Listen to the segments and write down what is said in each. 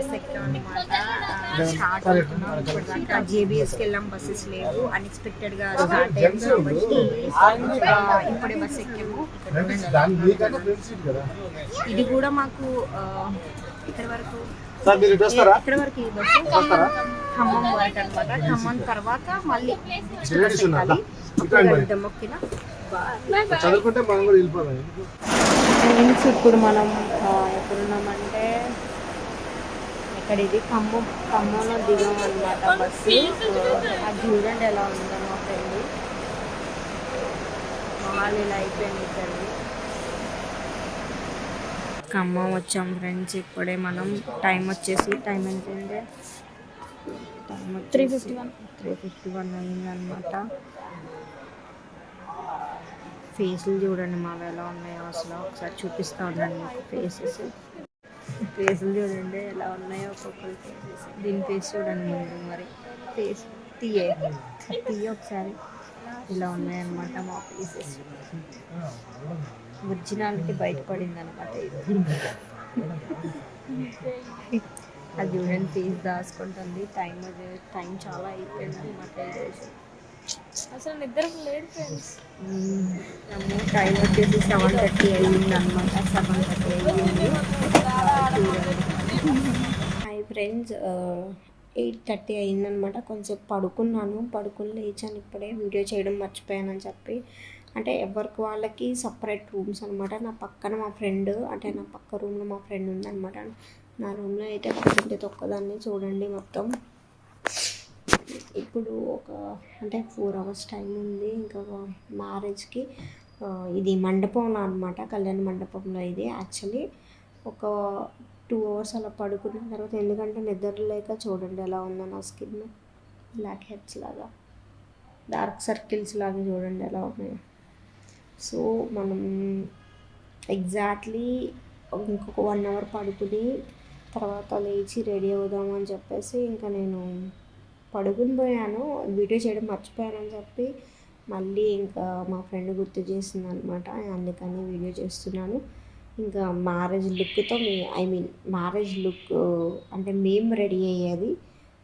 Bus ఎక్కాం అనమాట start అవుతున్నాం జేబీఎస్కి వెళ్ళాం బస్సెస్ లేవు. అన్ఎక్స్పెక్టెడ్గా స్టార్ట్ అయ్యాం కాబట్టి ఇప్పుడే బస్ ఎక్కాము. ఇక్కడ ఇది కూడా మాకు ఇక్కడ వరకు ఎక్కడ వరకు ఈ బస్సు. ఖమ్మం వరకు అనమాట ఖమ్మం తర్వాత మళ్ళీ బస్ లేడీస్ ఉన్నారా? ఎక్కాలి. ఇట్లా మరి. అప్పుడు దమ్మొక్కిన చదువుకుంటే మనం కూడా వెళ్ళిపోదాం. ఫ్రెండ్స్ ఇప్పుడు మనం ఎక్కడున్నామంటే ఇక్కడ ఇది ఖమ్మం ఖమ్మంలో దిగాం అనమాట బస్సు. అది చూడండి ఎలా ఉందో మా ఫ్రెండ్ వాళ్ళు ఇలా అయిపోయింది ఇక్కడిది. ఖమ్మం వచ్చాం ఫ్రెండ్స్ ఇప్పుడే మనం. టైం వచ్చేసి టైం ఎంతంటే time three fifty one three fifty one అయిందనమాట ఫేసులు చూడండి మావి ఎలా ఉన్నాయో అసలు. ఒకసారి చూపిస్తా మీకు ఫేసెస్ ఫేసులు చూడండి ఎలా ఉన్నాయో ఒక్కొక్కరి ఫేసెస్ దీని ఫేస్ చూడండి మీరు మరి. ఫేస్ తీయే తీయ ఒకసారి. ఇలా ఉన్నాయన్నమాట మా ఫేసెస్ ఒరిజినాలిటీ బయటపడింది అనమాట అది చూడండి ఫేస్ దాచుకుంటుంది. టైం టైం చాలా అయిపోయింది అనమాట ఈరోజు అసలు నిద్ర లేదు ఫ్రెండ్స్ టైం వచ్చేసి సెవెన్ థర్టీ అయ్యింది అనమాట సెవెన్ థర్టీ అయ్యింది హాయ్ ఫ్రెండ్స్ ఎయిట్ థర్టీ అయిందనమాట. కొంచెం పడుకున్నాను. పడుకుని లేచాను ఇప్పుడే. వీడియో చేయడం మర్చిపోయానని చెప్పి. అంటే ఎవరికి వాళ్ళకి సపరేట్ రూమ్స్ అనమాట. నా పక్కన మా ఫ్రెండ్ అంటే నా పక్క రూమ్లో మా ఫ్రెండ్ ఉందనమాట. నా రూమ్లో అయితే ప్రజెంట్ ఒక్కదాన్ని చూడండి మొత్తం. ఇప్పుడు ఒక అంటే ఫోర్ అవర్స్ టైం ఉంది. ఇంకా మ్యారేజ్కి ఇది మండపంలో అనమాట. కళ్యాణ మండపంలో ఇది. యాక్చువల్లీ ఒక టూ అవర్స్ అలా పడుకున్న తర్వాత ఎందుకంటే నిద్ర లేక చూడండి ఎలా ఉందో నా స్కిన్. బ్లాక్ హెడ్స్ లాగా. డార్క్ సర్కిల్స్ లాగా చూడండి ఎలా ఉన్నాయో. సో మనం ఎగ్జాక్ట్లీ ఇంకొక వన్ అవర్ పడుకుని తర్వాత లేచి రెడీ అవుదామని చెప్పేసి ఇంకా నేను పడుకుని పోయాను. వీడియో చేయడం మర్చిపోయానని చెప్పి మళ్ళీ ఇంకా మా ఫ్రెండ్ గుర్తు చేసింది అనమాట అందుకని వీడియో చేస్తున్నాను. ఇంకా మ్యారేజ్ లుక్తో మీ ఐ మీన్ మ్యారేజ్ లుక్ అంటే మేము రెడీ అయ్యేది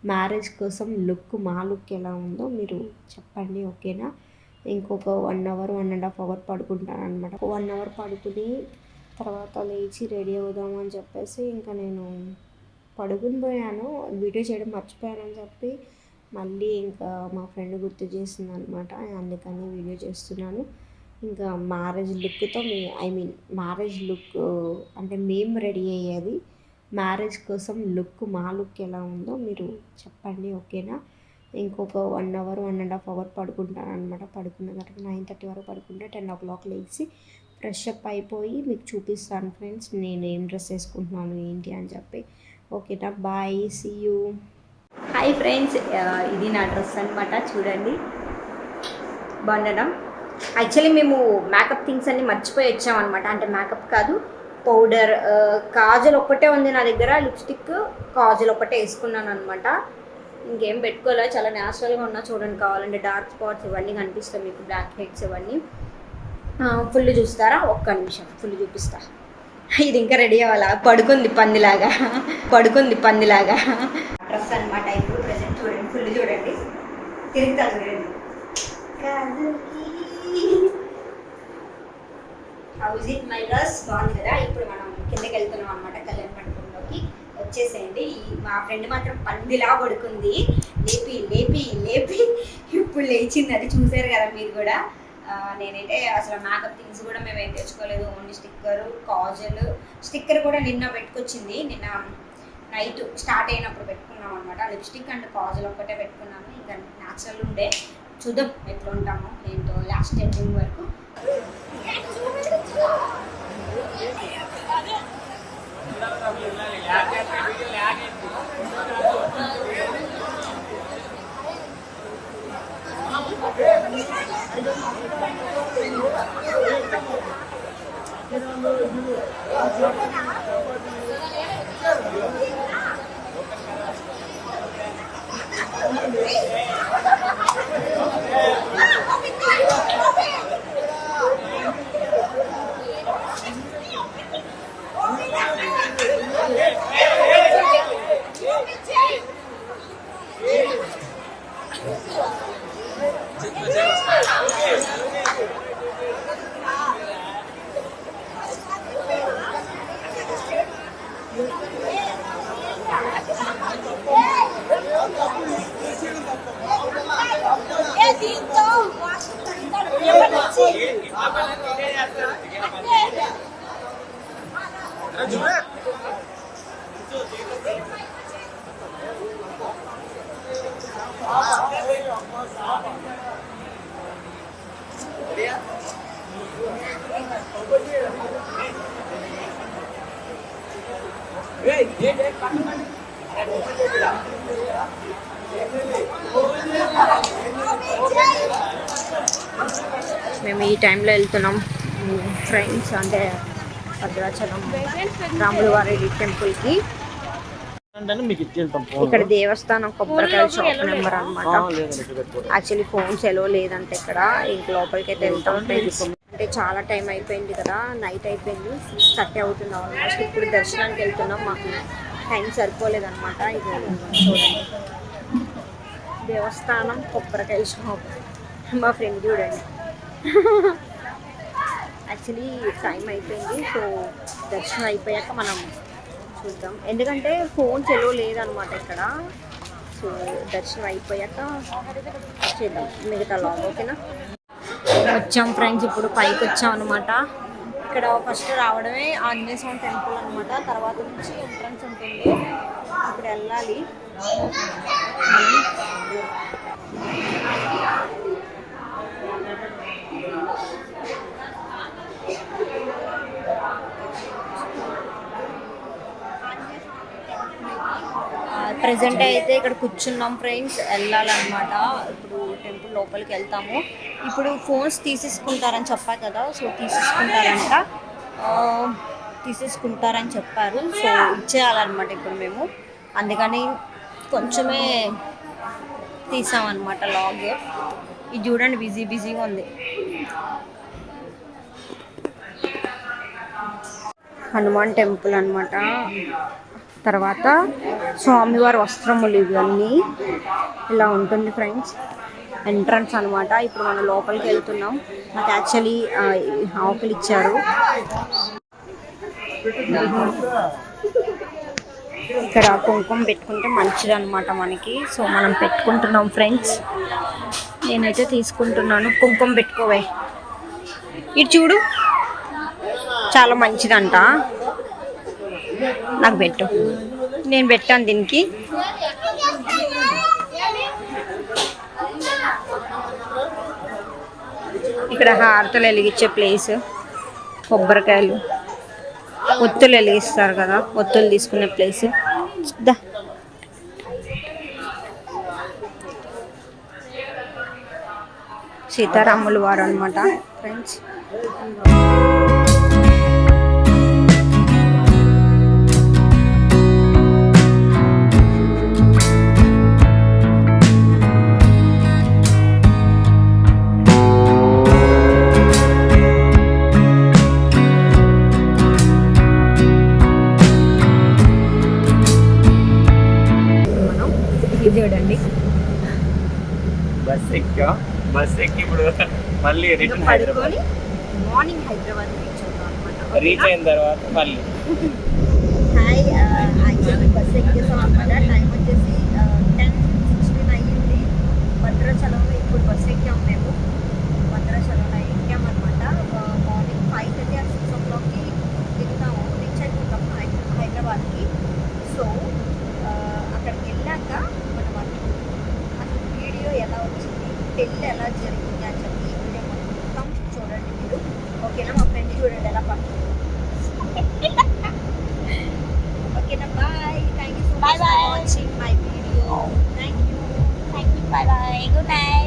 మ్యారేజ్ కోసం లుక్ మా లుక్ ఎలా ఉందో మీరు చెప్పండి ఓకేనా? ఇంకొక one hour one and half hour పడుకుంటాను అనమాట వన్ అవర్ పడుకుని తర్వాత లేచి రెడీ అవుదాము అని చెప్పేసి ఇంకా నేను పడుకుని పోయాను. వీడియో చేయడం మర్చిపోయానని చెప్పి మళ్ళీ ఇంకా మా ఫ్రెండ్ గుర్తు చేసింది అనమాట అందుకని వీడియో చేస్తున్నాను. ఇంకా మ్యారేజ్ లుక్తో మీ ఐ మీన్ మ్యారేజ్ లుక్ అంటే మేము రెడీ అయ్యేది మ్యారేజ్ కోసం లుక్ మా లుక్ ఎలా ఉందో మీరు చెప్పండి ఓకేనా ఇంకొక one hour one and half hour పడుకుంటాను అనమాట పడుకున్న తర్వాత నైన్ థర్టీ వరకు పడుకుంటే టెన్ ఓ క్లాక్ లేచి ఫ్రెష్ అప్ అయిపోయి మీకు చూపిస్తాను ఫ్రెండ్స్ నేను ఏం డ్రెస్ వేసుకుంటున్నాను ఏంటి అని చెప్పి. ఓకేనా bye see you hi friends ఇది నా డ్రెస్ అనమాట చూడండి. బాగుండడం యాక్చువల్లీ మేము మేకప్ థింగ్స్ అన్ని మర్చిపోయి వచ్చామన్నమాట. అంటే మేకప్ కాదు పౌడర్ కాజల్ ఒక్కటే ఉంది నా దగ్గర లిప్స్టిక్ కాజల్ ఒక్కటే వేసుకున్నాను అనమాట ఇంకేం పెట్టుకోలే చాలా న్యాచురల్గా ఉన్నా చూడండి కావాలంటే డార్క్ స్పాట్స్ ఇవన్నీ కనిపిస్తాయి మీకు బ్లాక్ హెడ్స్ ఇవన్నీ. ఫుల్ చూస్తారా? ఒక్క నిమిషం ఫుల్ చూపిస్తా. ఇది ఇంకా రెడీ అవ్వాలా? పడుకుంది పందిలాగా. పడుకుంది పందిలాగా. డ్రెస్ అనమాట ఇప్పుడు ప్రజెంట్ చూడండి ఫుల్ చూడండి. తిరుగుతా చూడండి హౌస్ ఇట్ మై డ్రెస్ బాగుంది కదా ఇప్పుడు మనం కిందకి వెళ్తున్నాం అనమాట కళ్యాణ మండపంలోకి. వచ్చేసేయండి. మా ఫ్రెండ్ మాత్రం పందిలా పడుకుంది. లేపి లేపి లేపి. ఇప్పుడు లేచింది. అది చూసారు కదా మీరు కూడా. నేనైతే అసలు మేకప్ థింగ్స్ కూడా మేము ఏం తెచ్చుకోలేదు. Only sticker Kajal. స్టిక్కర్ కూడా నిన్న పెట్టుకొచ్చింది. నిన్న నైట్ స్టార్ట్ అయినప్పుడు పెట్టుకున్నాం అనమాట లిప్స్టిక్ అండ్ కాజల్ ఒక్కటే పెట్టుకున్నాము. ఇంకా న్యాచురల్ ఉండే. చూద్దాం ఎట్లా ఉంటామో ఏంటో లాస్ట్ ఎండింగ్ వరకు Thank you. Jual మేము ఈ టైంలో వెళ్తున్నాం. ఫ్రెండ్స్ అంటే భద్రాచలం రాముల వారి టెంపుల్కి. ఇక్కడ దేవస్థానం కొబ్బరికాయల షాప్ నెంబర్ అనమాట. యాక్చువల్లీ ఫోన్స్ ఎలో లేదంటే ఇక్కడ. ఇంక లోపలికి అయితే వెళ్తాం ఫ్రెండ్స్ అంటే చాలా టైం అయిపోయింది కదా నైట్ అయిపోయింది సిక్స్ థర్టీ అవుతుంది ఆల్మోస్ట్ ఇప్పుడు దర్శనానికి వెళ్తున్నాం మాకు. టైం సరిపోలేదన్నమాట ఇది చూడండి. దేవస్థానం కొబ్బరికాయ షాప్. మా ఫ్రెండ్ చూడండి. యాక్చువల్లీ టైం అయిపోయింది సో దర్శనం అయిపోయాక మనం చూద్దాం. ఎందుకంటే ఫోన్ చెలో లేదనమాట ఇక్కడ. సో దర్శనం అయిపోయాక చేద్దాం. మిగతా లాగ్ ఓకేనా? వచ్చాం ఫ్రెండ్స్ ఇప్పుడు పైకి వచ్చాం అనమాట ఇక్కడ ఫస్ట్ రావడమే ఆంజనేయ స్వామి టెంపుల్ అనమాట తర్వాత నుంచి ఎంట్రన్స్ ఉంటుంది. ఇప్పుడు వెళ్ళాలి. ప్రజెంట్ అయితే ఇక్కడ కూర్చున్నాం ఫ్రెండ్స్. వెళ్ళాలన్నమాట. ఇప్పుడు టెంపుల్ లోపలికి వెళ్తాము. ఇప్పుడు ఫోన్స్ తీసేసుకుంటారని చెప్పారు కదా సో తీసేసుకుంటారంట. తీసేసుకుంటారని చెప్పారు. సో ఇచ్చేయాలన్నమాట ఇప్పుడు మేము. అందుకని కొంచెమే తీసామన్నమాట లాగ్. ఇది చూడండి బిజీ బిజీగా ఉంది. హనుమాన్ టెంపుల్ అనమాట తర్వాత స్వామివారి వస్త్రములు ఇవన్నీ. ఇలా ఉంటుంది ఫ్రెండ్స్. ఎంట్రన్స్ అనమాట ఇప్పుడు మనం లోపలికి వెళ్తున్నాం. నాకు యాక్చువల్లీ ఆకులు ఇచ్చారు. ఇక్కడ కుంకుమ పెట్టుకుంటే మంచిది అనమాట మనకి. సో మనం పెట్టుకుంటున్నాం ఫ్రెండ్స్. నేనైతే తీసుకుంటున్నాను. కుంకుమ పెట్టుకోవే. ఇటు చూడు. చాలా మంచిదంట. నాకు పెట్టు. నేను పెట్టాను దీనికి. ఇక్కడ హారతలు వెలిగించే ప్లేస్. కొబ్బరికాయలు. ఒత్తులు వెలిగిస్తారు కదా ఒత్తులు తీసుకునే ప్లేస్. దా. సీతారాములు వారు అనమాట ఫ్రెండ్స్ చూడండి బస్ ఎక్కా? బస్ ఎక్కి ఇప్పుడు మళ్ళీ return Hyderabad. Morning Hyderabad reach అవుతాం అనమాట రీచ్ అయిన తర్వాత మళ్ళీ. హాయ్ యాక్చువల్లీ బస్ ఎక్కేసాం అనమాట టైం వచ్చేసి టెంట్ ఎలా జరిగింది అని చెప్పి వీడియో మొత్తం చూడండి మీరు ఓకేనా మా ఫ్రెండ్ చూడండి ఎలా పంపించారు ఓకేనా bye thank you so much for watching my video thank you thank you bye bye good night